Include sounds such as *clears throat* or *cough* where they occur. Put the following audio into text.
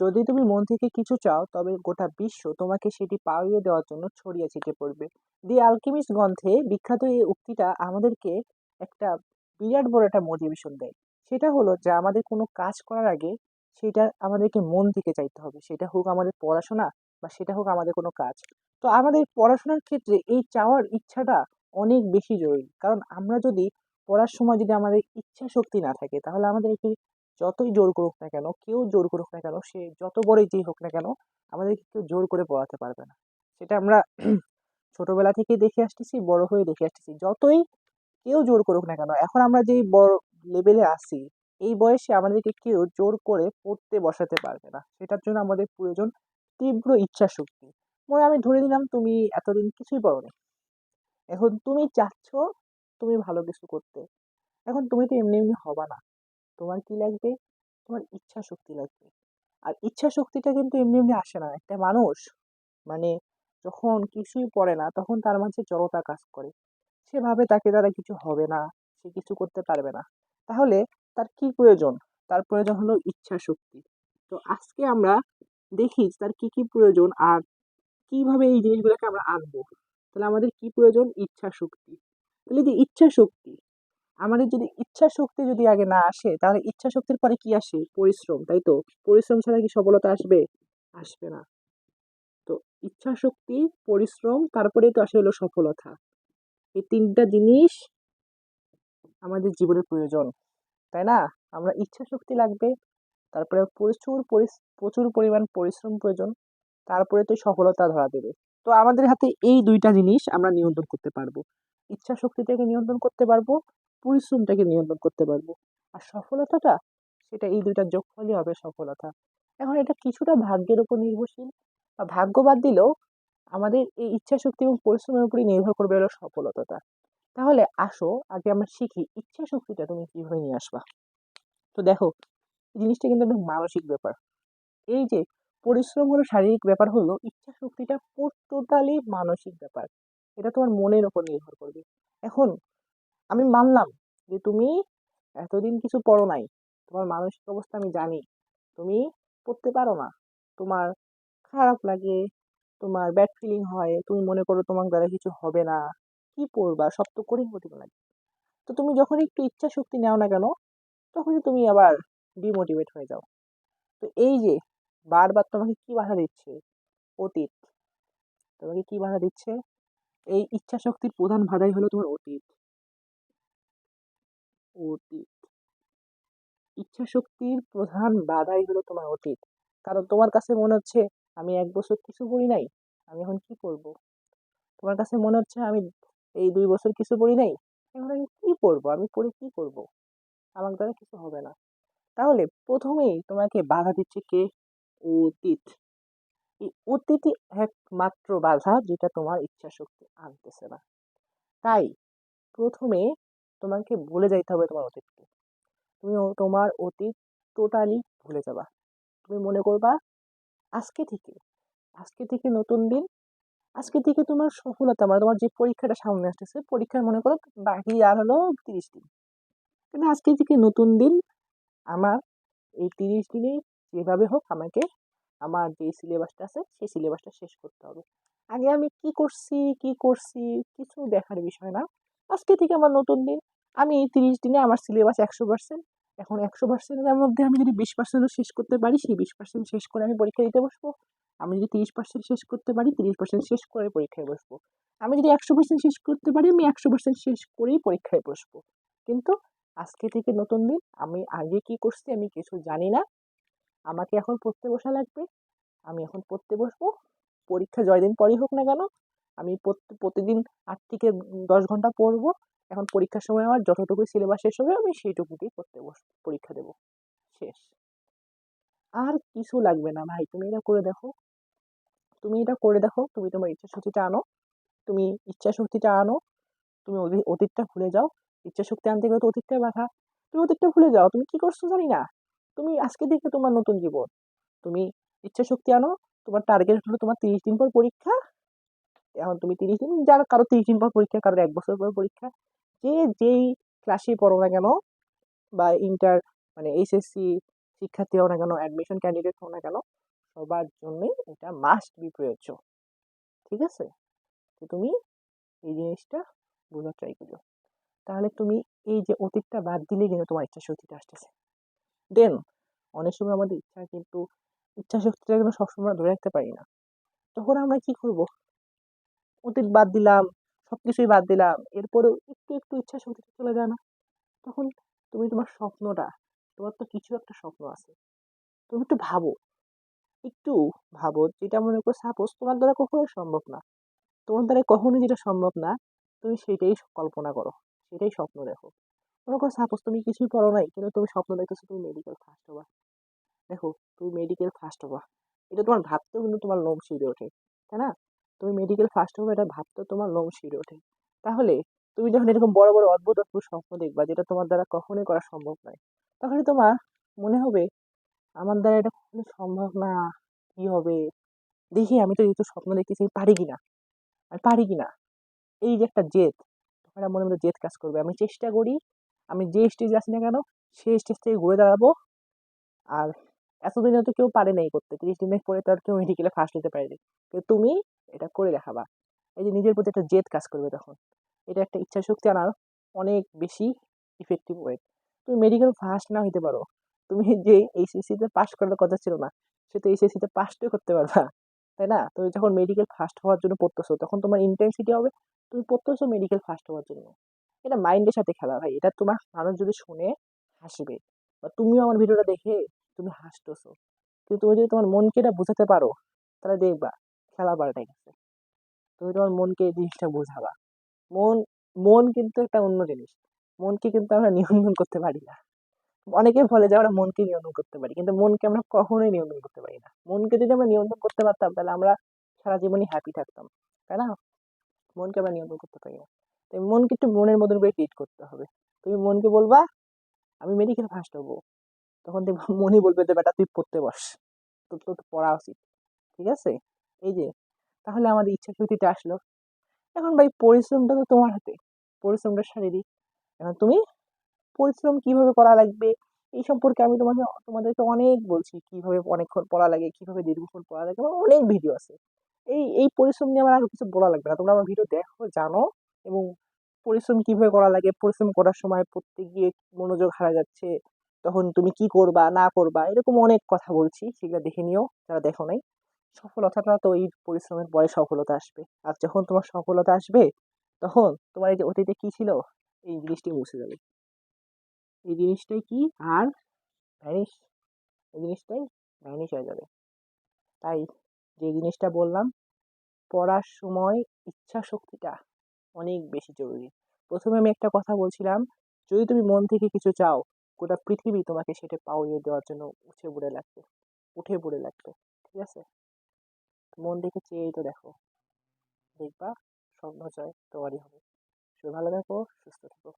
যদি তুমি মন থেকে কিছু চাও, তবে গোটা বিশ্ব তোমাকে সেটি পাইয়ে দেওয়ার জন্য ছড়িয়ে ছিটিয়ে পড়বে। দি আলকেমিস্ট গ্রন্থে বিখ্যাত এই উক্তিটা আমাদেরকে একটা বিরাট বড় একটা মোটিভেশন দেয়। সেটা হলো যে আমাদের কোনো কাজ করার আগে সেটা আমাদেরকে মন থেকে চাইতে হবে। সেটা হোক আমাদের পড়াশোনা বা সেটা হোক আমাদের কোনো কাজ। তো আমাদের পড়াশোনার ক্ষেত্রে এই চাওয়ার ইচ্ছাটা অনেক বেশি জরুরি। কারণ আমরা যদি পড়ার সময় যদি আমাদের ইচ্ছা শক্তি না থাকে, তাহলে আমাদেরকে যতই জোর করুক না কেন, কেউ জোর করুক না কেন, সে যত বড়ই যেই হোক না কেন, আমাদেরকে কেউ জোর করে পড়াতে পারবে না। সেটা আমরা *clears throat* ছোটবেলা থেকে দেখে আসতেছি, বড় হয়ে দেখে আসতেছি। যতই কেউ জোর করুক না কেন, এখন আমরা যেই বড় লেভেলে আসি এই বয়সে আমাদেরকে কেউ জোর করে পড়তে বসাতে পারবে না। সেটার জন্য আমাদের প্রয়োজন তীব্র ইচ্ছা শক্তি মনে আমি ধরে নিলাম তুমি এতদিন কিছুই পড়োনি। এখন তুমি চাচ্ছ তুমি ভালো কিছু করতে। এখন তুমি তো এমনি এমনি হবা না। তোমার কি লাগবে? তোমার ইচ্ছা শক্তি লাগবে। আর ইচ্ছা শক্তিটা কিন্তু এমনি এমনি আসে না। একটা মানুষ মানে যখন কিছুই পড়ে না, তখন তার মাঝে জড়তা কাজ করে। সেভাবে তাকে দ্বারা কিছু হবে না, সে কিছু করতে পারবে না। তাহলে তার কি প্রয়োজন? তার প্রয়োজন হলো ইচ্ছা শক্তি তো আজকে আমরা দেখি তার কি কি প্রয়োজন আর কীভাবে এই জিনিসগুলোকে আমরা আনব। তাহলে আমাদের কি প্রয়োজন? ইচ্ছা শক্তি তাহলে যে ইচ্ছা শক্তি আমাদের যদি ইচ্ছা শক্তি যদি আগে না আসে, তাহলে ইচ্ছা শক্তির পরে কি আসে? পরিশ্রম, তাই তো? পরিশ্রম ছাড়া কি সফলতা আসবে? আসবে না। তো ইচ্ছা শক্তি পরিশ্রম তারপরে তো আসে হলো সফলতা। এই তিনটা জিনিস আমাদের জীবনের প্রয়োজন, তাই না? আমরা ইচ্ছা শক্তি লাগবে, তারপরে প্রচুর প্রচুর পরিমাণ পরিশ্রম প্রয়োজন, তারপরে তো সফলতা ধরা দেবে। তো আমাদের হাতে এই দুইটা জিনিস আমরা নিয়ন্ত্রণ করতে পারব। ইচ্ছা শক্তিটাকে নিয়ন্ত্রণ করতে পারব পরিশ্রমটাকে নিয়ন্ত্রণ করতে পারব। আর সফলতাটা, সেটা এই দুইটার যোগফলই হবে সফলতা। এখন এটা কিছুটা ভাগ্যের উপর নির্ভরশীল। বা ভাগ্য বাদ দিলেও আমাদের এই ইচ্ছা শক্তি এবং পরিশ্রমের উপরই নির্ভর করবে হলো সফলতাটা। তাহলে আসো, আগে আমরা শিখি ইচ্ছা শক্তিটা তুমি কীভাবে নিয়ে আসবা। তো দেখো জিনিসটা কিন্তু একটা মানসিক ব্যাপার। এই যে পরিশ্রম হলো শারীরিক ব্যাপার হলো ইচ্ছা শক্তিটা টোটালি মানসিক ব্যাপার। এটা তোমার মনের উপর নির্ভর করবে। এখন আমি মানলাম যে তুমি এতদিন কিছু পড়ো নাই। তোমার মানসিক অবস্থা আমি জানি। তুমি পড়তে পারো না। তোমার খারাপ লাগে, তোমার ব্যাড ফিলিং হয়, তুমি মনে করো তোমার দ্বারা কিছু হবে না। কি পড়বা সব তো কঠিন কঠিন লাগে তো তুমি যখন একটু ইচ্ছা শক্তি নাও না কেন তখনই তুমি আবার ডিমোটিভেট হয়ে যাও। তো এই যে, বারবার তোমাকে কি বাধা দিচ্ছে? অতীত। তোমাকে কি বাধা দিচ্ছে? এই ইচ্ছা শক্তির প্রধান বাধাই হলো তোমার অতীত। অতীত। ইচ্ছা শক্তির প্রধান বাধাই হলো তোমার অতীত। কারণ তোমার কাছে মনে হচ্ছে, আমি এক বছর কিছু পড়ি নাই, আমি এখন কি করব? তোমার কাছে মনে হচ্ছে, আমি এই দুই বছর কিছু পড়ি নাই, এখন আমি কি পড়ব আমি পড়ে কি করব? আমার দ্বারা কিছু হবে না। তাহলে প্রথমেই তোমাকে বাধা দিচ্ছে কে? অতীত। এই অতীতই একমাত্র বাধা যেটা তোমার ইচ্ছা শক্তি আনতেছে না। তাই প্রথমে তোমাকে ভুলে যাইতে হবে তোমার অতীতকে। তুমি তোমার অতীত টোটালি ভুলে যাবা। তুমি মনে করবা, আজকে থেকে আজকে থেকে নতুন দিন, আজকে থেকে তোমার সফলতা মানে তোমার যে পরীক্ষাটা সামনে আসতেছে পরীক্ষার মনে করো বাকি আর হলো তিরিশ দিন। কিন্তু আজকে থেকে নতুন দিন, আমার এই তিরিশ দিনে যেভাবে হোক আমাকে, আমার যে সিলেবাসটা আছে, সেই সিলেবাসটা শেষ করতে হবে। আগে আমি কি করছি কি করছি, কিছু দেখার বিষয় না। আজকে থেকে আমার নতুন দিন আমি তিরিশ দিনে আমার সিলেবাস একশো পার্সেন্ট এখন একশো পার্সেন্টের মধ্যে আমি যদি বিশ পার্সেন্টও শেষ করতে পারি, সেই বিশ পার্সেন্ট শেষ করে আমি পরীক্ষা দিতে বসবো। আমি যদি তিরিশ পার্সেন্ট শেষ করতে পারি, তিরিশ পার্সেন্ট শেষ করে পরীক্ষায় বসবো। আমি যদি একশো পার্সেন্ট শেষ করতে পারি, আমি একশো পার্সেন্ট শেষ করেই পরীক্ষায় বসবো। কিন্তু আজকে থেকে নতুন দিন, আমি আগে কি করছি আমি কিছু জানি না। আমাকে এখন পড়তে বসা লাগবে। আমি এখন পড়তে বসবো। পরীক্ষা জয়দিন পরই হোক না কেন, আমি প্রতিদিন আট থেকে দশ ঘণ্টা পড়ব। এখন পরীক্ষার সময় আমার যতটুকু সিলেবাস শেষ হবে, আমি সেইটুকুতেই পড়তে বস, পরীক্ষা দেব। শেষ। আর কিছু লাগবে না ভাই, তুমি এটা করে দেখো। তুমি এটা করে দেখো, তুমি তোমার ইচ্ছা শক্তিটা আনো। তুমি ইচ্ছা শক্তিটা আনো, তুমি অতীতটা ভুলে যাও। ইচ্ছা শক্তি আনতে গেলে তো অতীতটাই বাধা। তুমি অতীতটা ভুলে যাও, তুমি কি করছ জানি না। তুমি আজকে দেখবে তোমার নতুন জীবন। তুমি ইচ্ছা শক্তি আনো, তোমার টার্গেট হলো তোমার তিরিশ দিন পর পরীক্ষা। এখন তুমি তিরিশ দিন, যার কারও তিরিশ দিন পর পরীক্ষা, কারোর এক বছর পর পরীক্ষা, যে যেই ক্লাসে পড়ো না কেন বা ইন্টার মানে এইচএসসি শিক্ষার্থী হও না কেন অ্যাডমিশন ক্যান্ডিডেট হও না কেন, সবার জন্যই এটা মাস্ট বি প্রয়োজ্য। ঠিক আছে? তো তুমি এই জিনিসটা বোঝার ট্রাই করো তাহলে তুমি এই যে অতীতটা বাদ দিলে কিন্তু তোমার ইচ্ছা শক্তিটা আসতেছে। দেন অনেক সময় আমাদের ইচ্ছা কিন্তু ইচ্ছা শক্তিটা কিন্তু সবসময় ধরে রাখতে পারি না। তখন আমরা কি করব? অতীত বাদ দিলাম সব কিছুই বাদ দিলাম। এরপরেও একটু একটু ইচ্ছা শক্তিটা চলে যায় না। তখন তুমি তোমার স্বপ্নটা, তোমার তো কিছু একটা স্বপ্ন আছে। তুমি একটু ভাবো। একটু ভাবো যেটা মনে করো সাপোজ তোমার দ্বারা কখনোই সম্ভব না। তোমার দ্বারা কখনোই যেটা সম্ভব না, তুমি সেটাই কল্পনা করো। সেটাই স্বপ্ন দেখো। মনে করো সাপোজ তুমি কিছুই পড়ো নাই, কিন্তু তুমি স্বপ্ন দেখতেছো তুমি মেডিকেল ফার্স্ট হবা। দেখো, তুমি মেডিকেল ফার্স্ট হবা। এটা তোমার ভাবতেও কিন্তু তোমার লোম শিউরে ওঠে, তাই না? তুমি মেডিকেল ফার্স্ট হবে এটা ভাবতেও তোমার লোম শিউরে ওঠে। তাহলে তুমি যখন এরকম বড় বড়, অদ্ভুত অদ্ভুত স্বপ্ন দেখবা, যেটা তোমার দ্বারা কখনোই করা সম্ভব নয় তখন তোমার মনে হবে, আমার দ্বারা এটা কখনোই সম্ভব না, কি হবে? দেখি, আমি তো যেহেতু স্বপ্ন দেখতেছি পারি কিনা? আমি পারি কিনা? এই যে একটা জেদ তখন আমার মনের মধ্যে জেদ কাজ করবে। আমি চেষ্টা করি, আমি যে স্টেজে আছি না কেন, সেই স্টেজ থেকে ঘুরে দাঁড়াবো, আর এতদিনে তো কেউ পারে নাই করতে। তিরিশ দিনের পরে তো আর কেউ মেডিকেলে ফার্স্ট হতে পারেনি। কিন্তু তুমি এটা করে দেখাবা। এই যে নিজের প্রতি একটা জেদ কাজ করবে তখন। এটা একটা ইচ্ছা শক্তি আনার অনেক বেশি ইফেক্টিভ ওয়ে তুমি মেডিকেল ফার্স্ট না হইতে পারো। তুমি যে এইচএসসিতে পাস করার কথা ছিল না, সে তো এইচএসসিতে পাসটাও করতে পারবা। তাই না? তুমি যখন মেডিকেল ফার্স্ট হওয়ার জন্য পড়তেছো, তখন তোমার ইন্টেন্সিটি হবে। তুমি পড়তেছো মেডিকেল ফার্স্ট হওয়ার জন্য। এটা মাইন্ডের সাথে খেলা ভাই। এটা তোমার মানুষ যদি শুনে, হাসবে। বা তুমিও আমার ভিডিওটা দেখে তুমি হাসতেছো। কিন্তু তুমি যদি তোমার মনকে এটা বোঝাতে পারো, তাহলে দেখবা খেলা পাল্টে গেছে। তুমি তোমার মনকে এই জিনিসটা বোঝাবা। মন মন কিন্তু একটা অন্য জিনিস। মনকে কিন্তু আমরা নিয়ন্ত্রণ করতে পারি না। অনেকে বলে যে আমরা মনকে নিয়ন্ত্রণ করতে পারি, কিন্তু মনকে আমরা কখনোই নিয়ন্ত্রণ করতে পারি না। মনকে যদি আমরা নিয়ন্ত্রণ করতে পারতাম, তাহলে আমরা সারা জীবনই হ্যাপি থাকতাম। তাই না? মনকে আমরা নিয়ন্ত্রণ করতে পারি না। তাই মনকে একটু মনের মতন করে ট্রিট করতে হবে। তুমি মনকে বলবা, আমি মেডিকেল ফার্স্ট হব। তখন দেখব *laughs* মনই বলবে যে, বেটা, তুই পড়তে বস। তোর তো পড়া উচিত। ঠিক আছে? এই যে, তাহলে আমাদের ইচ্ছা শক্তিটা আসলো। এখন ভাই, পরিশ্রমটা তো তোমার হাতে। পরিশ্রমটা শারীরিক। এখন তুমি পরিশ্রম কীভাবে করা লাগবে? এই সম্পর্কে আমি তোমাকে, তোমাদেরকে অনেক বলছি, কীভাবে অনেকক্ষণ পড়া লাগে, কীভাবে দীর্ঘক্ষণ পড়া লাগে, আমার অনেক ভিডিও আছে। এই এই পরিশ্রম নিয়ে আমার আর কিছু বলা লাগবে না। তোমরা আমার ভিডিও দেখো, জানো, এবং পরিশ্রম কীভাবে করা লাগে, পরিশ্রম করার সময় পড়তে গিয়ে মনোযোগ হারা যাচ্ছে। তখন তুমি কি করবা, না করবা, এরকম অনেক কথা বলছি, সেগুলো দেখে নিও, যারা দেখো নাই। সফলতাটা তো এই পরিশ্রমের পরে সফলতা আসবে। আর যখন তোমার সফলতা আসবে, তখন তোমার এই যে অতীতে কি ছিল, এই জিনিসটি মুছে যাবে। এই জিনিসটাই কি আর ভ্যানিশ এই জিনিসটাই ভ্যানিশ হয়ে যাবে। তাই যে জিনিসটা বললাম, পড়ার সময় ইচ্ছা শক্তিটা অনেক বেশি জরুরি। প্রথমে আমি একটা কথা বলছিলাম, যদি তুমি মন থেকে কিছু চাও গোটা পৃথিবী তোমাকে সেটা পাওয়িয়ে দেওয়ার জন্য উঠে পড়ে লাগবে। উঠে পড়ে লাগবে, ঠিক আছে? মন দেখে চেয়েই তো দেখো। দেখবা, স্বপ্ন জয়, তোমারই হবে। সে ভালো থাকো, সুস্থ থাকো।